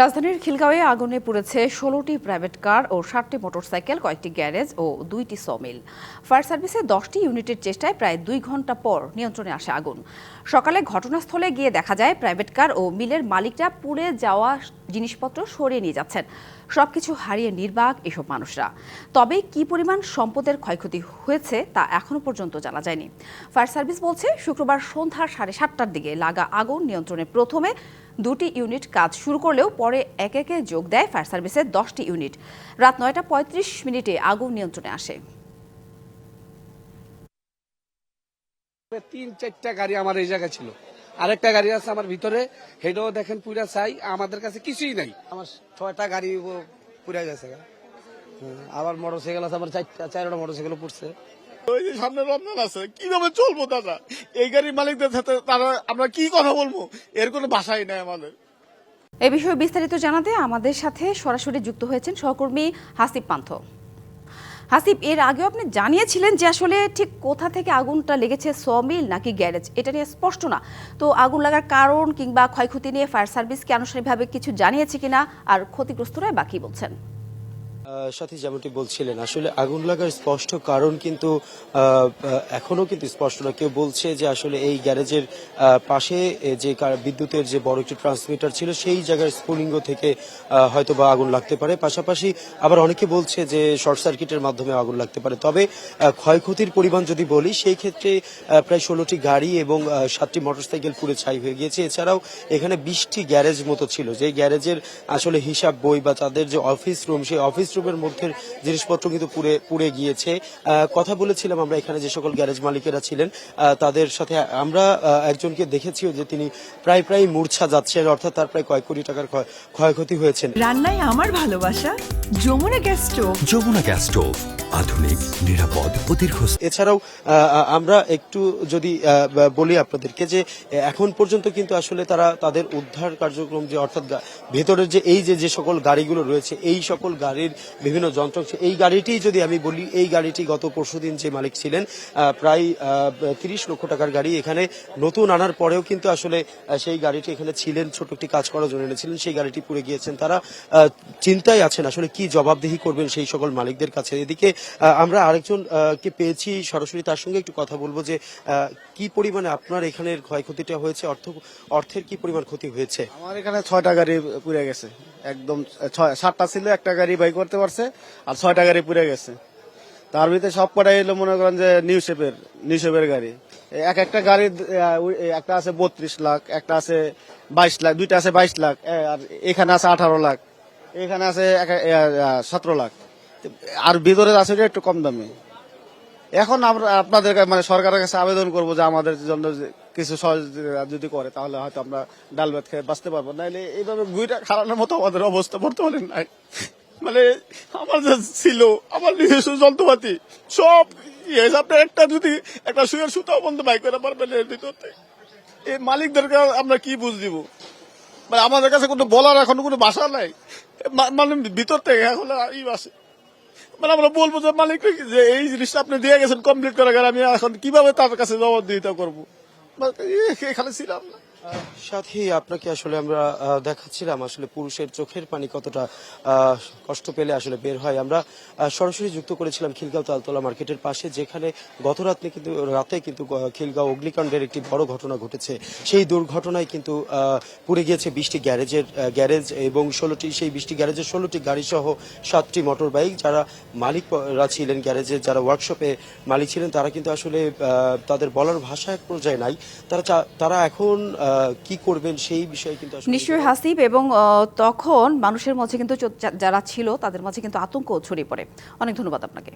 রাজধানীর খিলগাঁওয়ে আগুনে পুড়েছে ষোলোটি প্রাইভেট কার ও ষাটটি মোটরসাইকেল, কয়েকটি গ্যারেজ ও দুইটি সমিল। ফায়ার সার্ভিসের দশটি ইউনিটের চেষ্টায় প্রায় দুই ঘণ্টা পর নিয়ন্ত্রণে আসে আগুন। সকালে ঘটনাস্থলে গিয়ে দেখা যায়, প্রাইভেট কার ও মিলের মালিকরা পুড়ে যাওয়া জিনিসপত্র সরিয়ে নিয়ে যাচ্ছেন। সবকিছু হারিয়ে নির্বাক এসব মানুষরা। তবে কি পরিমাণ সম্পদের ক্ষয়ক্ষতি হয়েছে তা এখনও পর্যন্ত জানা যায়নি। ফায়ার সার্ভিস বলছে, শুক্রবার সন্ধ্যা সাড়ে সাতটার দিকে লাগা আগুন নিয়ন্ত্রণে প্রথমে দুটি ইউনিট কাজ শুরু করলেও পরে একে একে যোগ দেয় ফায়ার সার্ভিসের দশটি ইউনিট। রাত নয়টা পঁয়ত্রিশ মিনিটে আগুন নিয়ন্ত্রণে আসে। তিন চারটা গাড়ি আমার এই জায়গায় ছিল। আরেকটা গাড়ি আছে আমার ভিতরে হেডও দেখেন পুরা চাই আমাদের কাছে কিছুই নাই। আমার ছয়টা গাড়ি পুরা গেছে আবার মোটর সাইকেল আছে আমার চারটা চারটা মোটর সাইকেল পড়ছে। এর কোনো ভাষাই নাই আমাদের। এ বিষয়ে বিস্তারিত জানাতে আমাদের সাথে সরাসরি যুক্ত হয়েছেন সহকর্মী হাসিব পান্থ। হাসিব, এর আগেও আপনি জানিয়েছিলেন যে আসলে ঠিক কোথা থেকে আগুনটা লেগেছে সমিল নাকি গ্যারেজ? এটা নিয়ে স্পষ্ট না। তো আগুন লাগার কারণ কিংবা ক্ষয়ক্ষতি নিয়ে ফায়ার সার্ভিসকে আনুষ্ঠানিকভাবে কিছু জানিয়েছে কিনা আর ক্ষতিগ্রস্তরাই বাকি বলছেন। সাথী যেমনটি বলছিলেন, আসলে আগুন লাগার স্পষ্ট কারণ কিন্তু এখনও কিন্তু স্পষ্ট না। কেউ বলছে যে আসলে এই গ্যারেজের পাশে যে বিদ্যুতের যে বড় একটি ট্রান্সমিটার ছিল, সেই জায়গার স্ফুলিঙ্গ থেকে হয়তো বা আগুন লাগতে পারে। পাশাপাশি আবার অনেকে বলছে যে শর্ট সার্কিটের মাধ্যমে আগুন লাগতে পারে। তবে ক্ষয়ক্ষতির পরিমাণ যদি বলি, সেই ক্ষেত্রে প্রায় ষোলোটি গাড়ি এবং সাতটি মোটরসাইকেল পুড়ে ছাই হয়ে গিয়েছে। এছাড়াও এখানে বিশটি গ্যারেজ মতো ছিল। যে গ্যারেজের আসলে হিসাব বই বা তাদের যে অফিস রুম সেই অফিস রুমের মধ্যে জিনিসপত্র কিন্তু পুড়ে পুড়ে গিয়েছে। কথা বলেছিলাম আমরা এখানে যে সকল গ্যারেজ মালিকেরা ছিলেন তাদের সাথে আমরা একজনকে দেখেছিও যে তিনি প্রায় প্রায় মূর্ছা যাচ্ছেন অর্থাৎ তার প্রায় কয়েক কোটি টাকার ক্ষয়ক্ষতি হয়েছে রান্নায় আমার ভালোবাসা Jamuna gas stove. Jamuna gas stove আধুনিক নিরাপদ ও দীর্ঘস্থায়ী এছাড়াও আহ, আমরা একটু যদি আহ, বলি আপনাদেরকে যে এখন পর্যন্ত কিন্তু আসলে তারা তাদের উদ্ধার কার্যক্রম যে অর্থাৎ ভেতরের যে এই যে যে সকল গাড়িগুলো রয়েছে এই সকল গাড়ির বিভিন্ন যন্ত্রাংশ এই গাড়িটি যদি আমি বলি, এই গাড়িটি গত পরশুদিন যে মালিক ছিলেন প্রায় তিরিশ লক্ষ টাকার গাড়ি এখানে নতুন আনার পরেও কিন্তু আসলে সেই গাড়িটি এখানে ছিলেন ছোট একটি কাজ করার জন্য এনেছিলেন, সেই গাড়িটি পুড়ে গিয়েছেন। তারা চিন্তায় আছেন আসলে কি জবাবদিহি করবেন সেই সকল মালিকদের কাছে। এদিকে আমরা আরেকজন কে পেয়েছি সরাসরি, তার সঙ্গে একটু কথা বলব যে কি পরিমাণে আপনার এখানের ক্ষয়ক্ষতিটা হয়েছে? অর্থ, অর্থের কি পরিমাণ ক্ষতি হয়েছে? আমার এখানে ছয়টা গাড়ি পুড়ে গেছে। একদম ছয়, সাতটা ছিল, একটা গাড়ি বাই করতে পারছে, আর ছয়টা গাড়ি পুড়ে গেছে। তার ভিতরে সব কটাই এলো মনে করেন যে নিউ শেপের নিউ শেপের গাড়ি। এক একটা এই একটা আছে বত্রিশ লাখ, একটা আছে বাইশ লাখ, দুইটা আছে বাইশ লাখ আর এখানে আছে আঠারো লাখ, এখানে আছে সতেরো লাখ। আর ভিতরে আছে একটু কম দামে। এখন আমরা আপনাদের মানে সরকারের কাছে আবেদন করব যে আমাদের জন্য কিছু যদি করে, তাহলে হয়তো আমরা ডাল ভাত খেয়ে বাঁচতে পারব। নাহলে এইভাবে গুইটা খারানোর মতো আমাদের অবস্থা বর্তমানে নাই। মানে আমার যা ছিল, আমার নিজস্ব যন্ত্রপাতি, সব ইয়ে আপনার একটা যদি একটা শুয়ের সুতাও বন্ধ বাই করে পারবেন এর। এই মালিকদেরকে আমরা কি বুঝ দিব? মানে আমাদের কাছে কোনো বলার এখন কোনো ভাষা নাই। মানে ভিতর থেকে এখন ই আসে মানে আমরা বলব যে মালিক, যে এই জিনিসটা আপনি দিয়ে গেছেন কমপ্লিট করার আমি এখন কীভাবে তার কাছে জবাবদিহিতা করব? এ- এখানে ছিলাম না। সাথে, আপনাকে আসলে আমরা দেখাচ্ছিলাম আসলে পুরুষের চোখের পানি কতটা কষ্ট পেলে আসলে বের হয়। আমরা সরাসরি যুক্ত করেছিলাম খিলগাঁও তালতলা মার্কেটের পাশে, যেখানে গত রাতে কিন্তু রাতে কিন্তু খিলগাঁও অগ্নিকাণ্ডের একটি বড় ঘটনা ঘটেছে। সেই দুর্ঘটনায় কিন্তু পুড়ে গিয়েছে বিশটি গ্যারেজের গ্যারেজ এবং ষোলোটি, সেই বিশটি গ্যারেজের ষোলোটি গাড়ি সহ সাতটি মোটর বাইক যারা মালিকরা ছিলেন গ্যারেজের, যারা ওয়ার্কশপে মালিক ছিলেন, তারা কিন্তু আসলে তাদের বলার ভাষা এক পর্যায়ে নাই। তারা তারা এখন কি করবেন সেই বিষয়ে কিন্তু নিশ্চয় নিশ্চয়ই হাসিব এবং তখন মানুষের মাঝে কিন্তু যারা ছিল তাদের মাঝে কিন্তু আতঙ্ক ছড়িয়ে পড়ে। অনেক ধন্যবাদ আপনাকে।